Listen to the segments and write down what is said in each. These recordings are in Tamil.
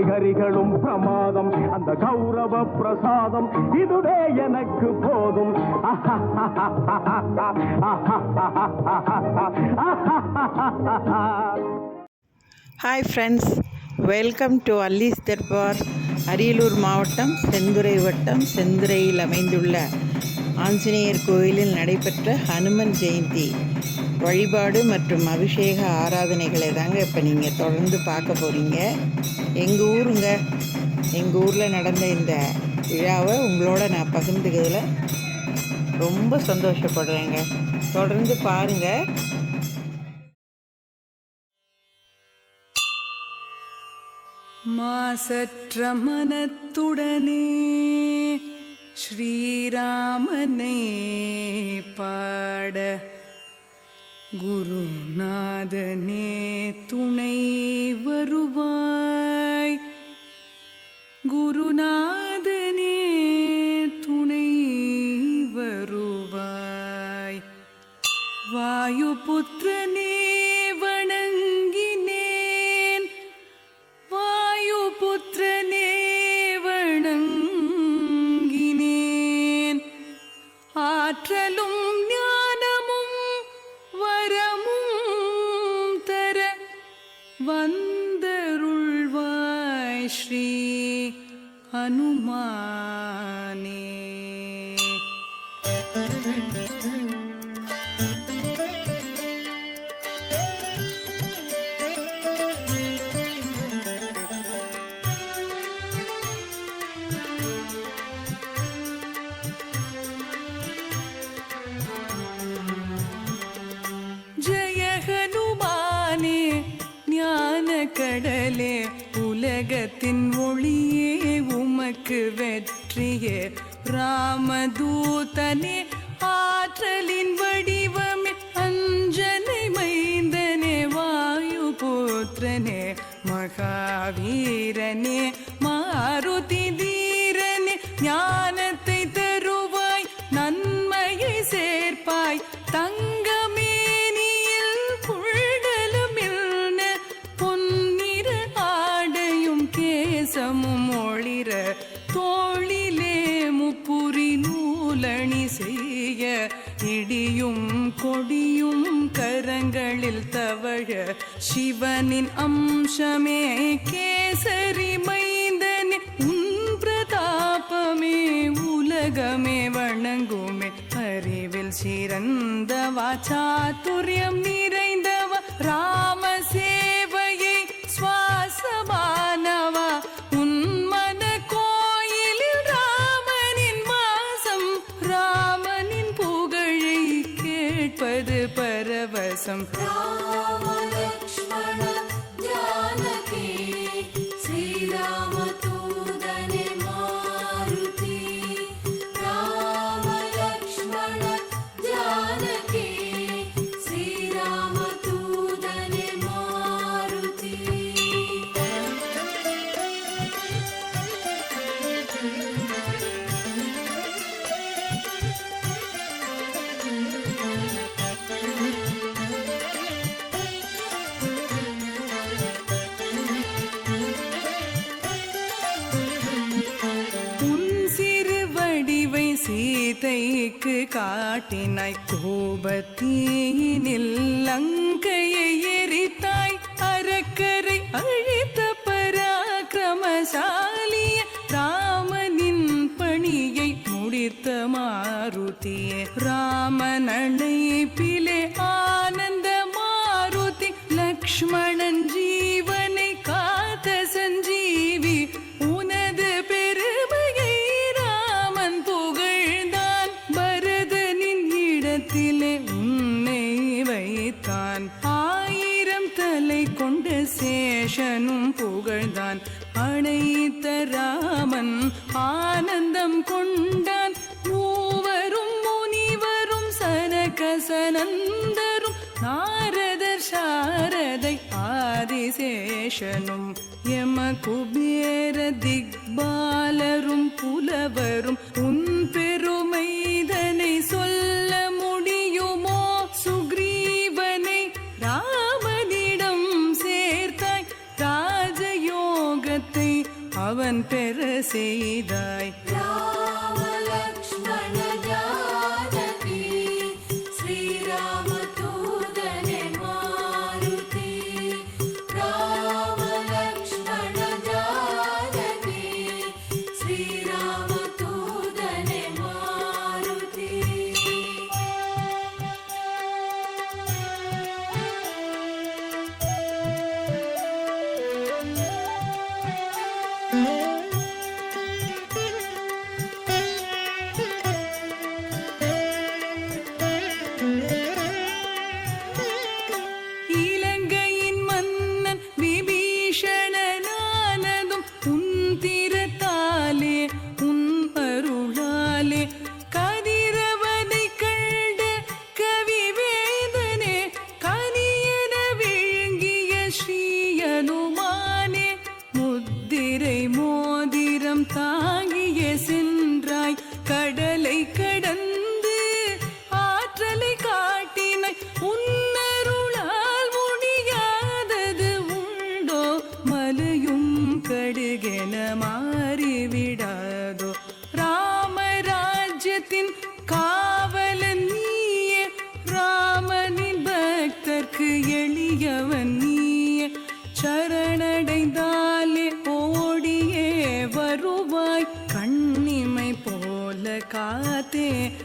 பிரசாதம் காய்கறிகளும் பிரமாதம். அந்த கௌரவ பிரசாதம் இதுவே எனக்கு போதும். Hi friends welcome to Allis Darbar Ariyalur மாவட்டம் செந்துறை வட்டம் செந்துறையில் அமைந்துள்ள ஆஞ்சநேயர் கோயிலில் நடைபெற்ற ஹனுமன் ஜெயந்தி வழிபாடு மற்றும் அபிஷேக ஆராதனைகளை தாங்க இப்போ நீங்கள் தொடர்ந்து பார்க்க போகிறீங்க எங்கள் ஊருங்க? எங்கள் ஊரில் நடந்த இந்த விழாவை உங்களோட நான் பகிர்ந்துக்கிறதுல ரொம்ப சந்தோஷப்படுறேங்க. தொடர்ந்து பாருங்கள் மாசற்ற மனத்துடனே ஸ்ரீராமனே பாட குருநாதனே துணை வருவாய். குருநாதனே துணை வருவாய். வாயுபுத்திரனே வந்தருள்வாய் ஸ்ரீ ஹனுமானே. உலகத்தின் ஒளியே உமக்கு வெற்றியே. ராமதூதனே ஆற்றலின் வடிவமே அஞ்சனை மைந்தனே வாயு புத்திரனே மகாவீரனே மாருதி கொடியும் கரங்களில் தவழ சிவனின் அம்சமே கேசரி மைந்தனே உன் பிரதாபமே உலகமே வணங்குமே. அறிவில் சிறந்தவா சாத்துரியம் நிறைந்தவ ராமசே Ramalasam. சீதைக்கு காட்டினாய். கோபத்தீனில் லங்கையை எரித்தாய். அறக்கரை அழித்த பராக்கிரமசாலிய ராமனின் பணியை முடித்த மாருதியே ராமனழைப்பிலே ஆனந்த மாருதி லக்ஷ்மணன் ஜீவனை கசனந்தரும் நாரதர் சாரதை ஆதிசேஷனும் யம குபேர திக்பாலரும் புலவரும் உன் பெருமைதனை சொல்ல முடியுமோ? சுக்ரீவனை ராமனிடம் சேர்த்தாய் ராஜயோகத்தை அவன் பெற செய்தாய். ராமலக்ஷ்மணன்.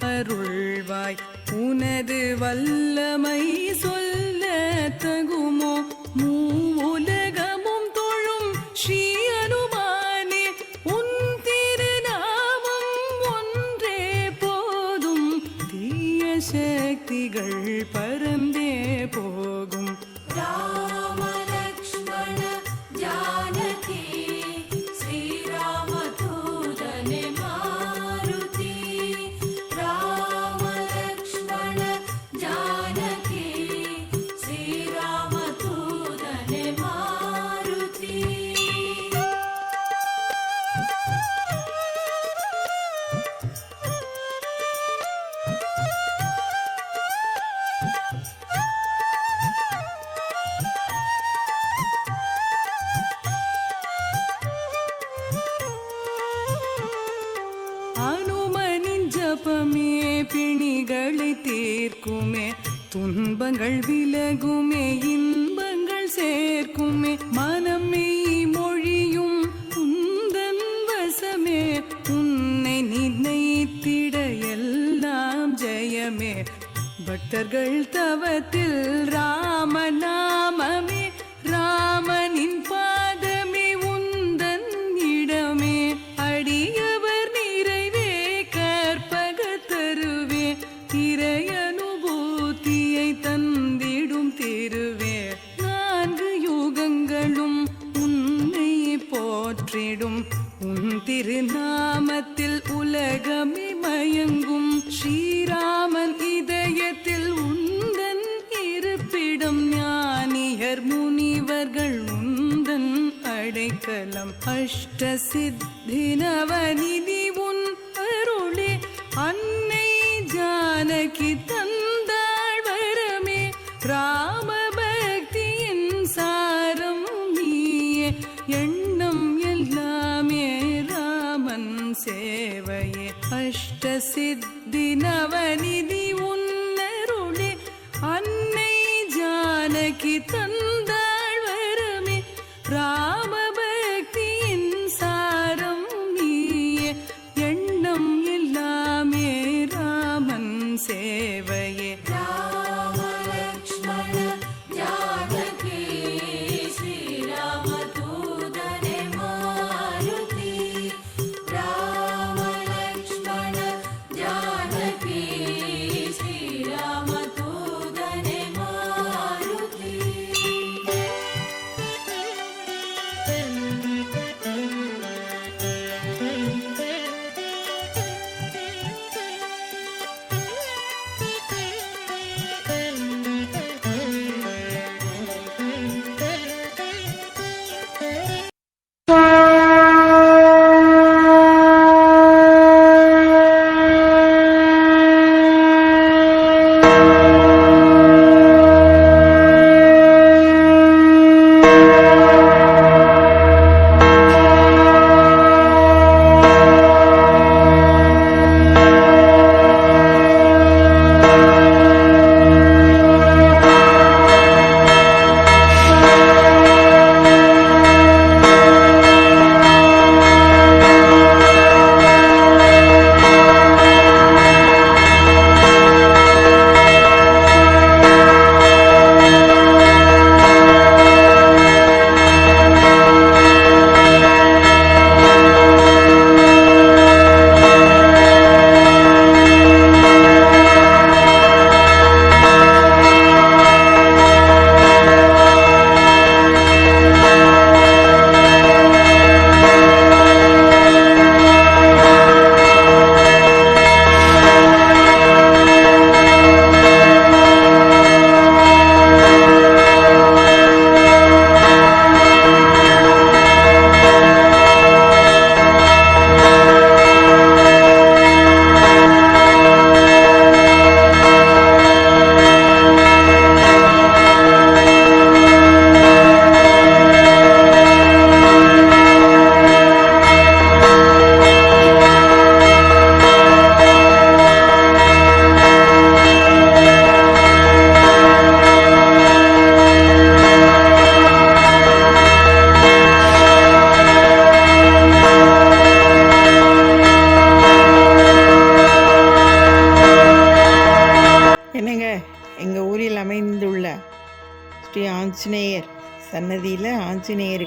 அருள்வாய். உனது வல்லமை சொல்ல தகுமோ? ஜபமே பிணிகளை தீர்க்குமே. துன்பங்கள் விலகுமே இன்பங்கள் சேர்க்குமே. மனமே பக்தர்கள் தவத்தில் ராமனா அன்னை ஜானகி தந்தாள் வரமே ராம பக்தியின் சாரம் நீயே எண்ணம் எல்லாமே ராமன் சேவையே. அஷ்ட சித்தி நவநிதி உன்னருளே அன்னை ஜானகி தந்தாள் வரமே ரா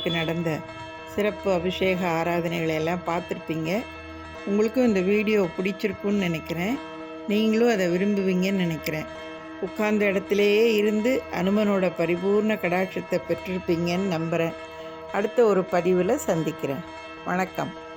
ஆஞ்சநேயருக்கு நடந்த சிறப்பு அபிஷேக ஆராதனைகளை எல்லாம் பார்த்துருப்பீங்க. உங்களுக்கும் இந்த வீடியோ பிடிச்சிருக்குன்னு நினைக்கிறேன். நீங்களும் அதை விரும்புவீங்கன்னு நினைக்கிறேன். உட்கார்ந்த இடத்துலையே இருந்து அனுமனோட பரிபூர்ண கடாட்சத்தை பெற்றிருப்பீங்கன்னு நம்புகிறேன் அடுத்த ஒரு பதிவில் சந்திக்கிறேன். வணக்கம்.